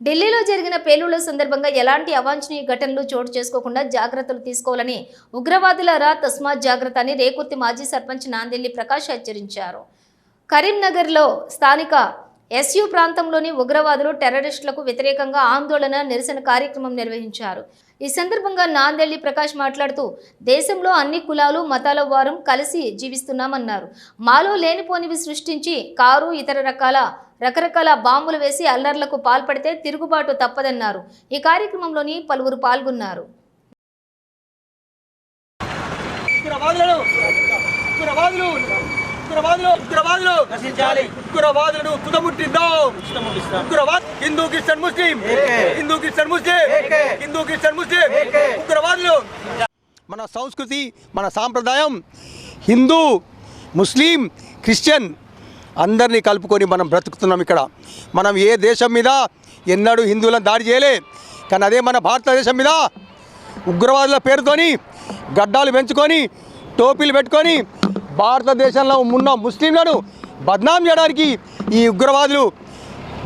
ఢిల్లీలో జరిగిన పేలుళ్ళ సందర్భంగా ఎలాంటి అవాంఛనీయ ఘటనలు చోటు చేసుకోకుండా జాగ్రత్తలు తీసుకోవాలని ఉగ్రవాదులారా తస్మాత్ జాగ్రత్త అని రేకుర్తి మాజీ సర్పంచ్ నాందెల్లి ప్రకాష్ హెచ్చరించారు. కరీంనగర్లో స్థానిక ఎస్యూ ప్రాంతంలోని ఉగ్రవాదులు టెర్రరిస్టులకు వ్యతిరేకంగా ఆందోళన నిరసన కార్యక్రమం నిర్వహించారు. ఈ సందర్భంగా నాందెల్లి ప్రకాష్ మాట్లాడుతూ దేశంలో అన్ని కులాలు మతాల వారం కలిసి జీవిస్తున్నామన్నారు. మాలో లేనిపోనివి సృష్టించి కారు ఇతర రకాల రకరకాల బాంబులు వేసి అల్లర్లకు పాల్పడితే తిరుగుబాటు తప్పదన్నారు. ఈ కార్యక్రమంలోని పలువురు పాల్గొన్నారు. ఉగ్రవాదులు! ఉగ్రవాదులు! ఉగ్రవాదులు ఉగ్రవాదులు నశించాలి. ఉగ్రవాదులను తుదముట్టిద్దాం. ఉగ్రవాద్ Hindu Christian Muslim. Hindu Christian Muslim. Hindu Christian Muslim. ఉగ్రవాదులు. మన సంస్కృతి మన సాంప్రదాయం హిందూ ముస్లిం క్రిస్టియన్ అందరినీ కలుపుకొని మనం బ్రతుకుతున్నాం ఇక్కడ. మనం ఏ దేశం మీద ఎన్నడూ హిందువులను దాడి చేయలే. కానీ అదే మన భారతదేశం మీద ఉగ్రవాదుల పేరుతోని గడ్డాలు పెంచుకొని టోపీలు పెట్టుకొని భారతదేశంలో ఉన్న ముస్లింలను బద్నాం చేయడానికి ఈ ఉగ్రవాదులు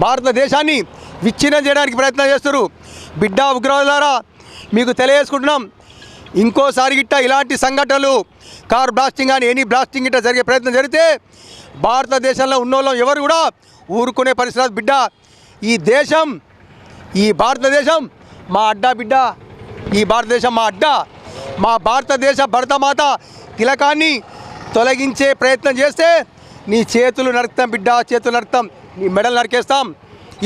భారతదేశాన్ని విచ్ఛిన్నం చేయడానికి ప్రయత్నం చేస్తారు బిడ్డ ఉగ్రవాదులారా మీకు తెలియజేసుకుంటున్నాం. ఇంకోసారి గిట్ట ఇలాంటి సంఘటనలు కార్ బ్లాస్టింగ్ కానీ ఎనీ బ్లాస్టింగ్ గిట్ట జరిగే ప్రయత్నం జరిగితే భారతదేశంలో ఉన్నోళ్ళం ఎవరు కూడా ఊరుకునే పరిస్థితి బిడ్డ ఈ దేశం ఈ భారతదేశం మా అడ్డా బిడ్డ. ఈ భారతదేశం మా అడ్డా. మా భారతదేశ భరతమాత తిలకాన్ని తొలగించే ప్రయత్నం చేస్తే నీ చేతులు నరుకుతాం బిడ్డ చేతులు నరుకుతాం. నీ మెడలు నరికేస్తాం.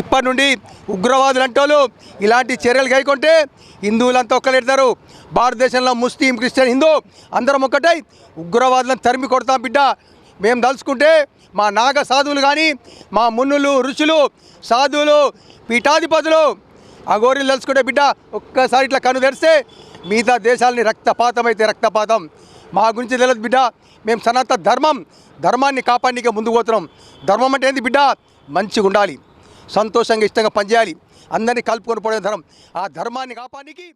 ఇప్పటి నుండి ఉగ్రవాదులు అంటోళ్ళు ఇలాంటి చర్యలు గైకొంటే హిందువులంతా ఒక్కలెడతారు. భారతదేశంలో ముస్లిం క్రిస్టియన్ హిందూ అందరం ఒక్కటై ఉగ్రవాదులను తరిమి కొడతాం బిడ్డ. మేము తలుచుకుంటే మా నాగ సాధువులు కానీ మా మున్నులు ఋషులు సాధువులు పీఠాధిపతులు ఆ గోరీలు తలుచుకుంటే బిడ్డ ఒక్కసారి ఇట్లా కను తెరిస్తే మిగతా దేశాలని రక్తపాతం అయితే రక్తపాతం. మా గురించి తెలియదు బిడ్డ. మేము సనాతన ధర్మం ధర్మాన్ని కాపాడికే ముందుకు పోతున్నాం. ధర్మం అంటే ఏంది బిడ్డ? మంచిగా ఉండాలి. సంతోషంగా ఇష్టంగా పనిచేయాలి. అందరినీ కలుపుకొని పోవడం ధర్మం. ఆ ధర్మాన్ని కాపాడికి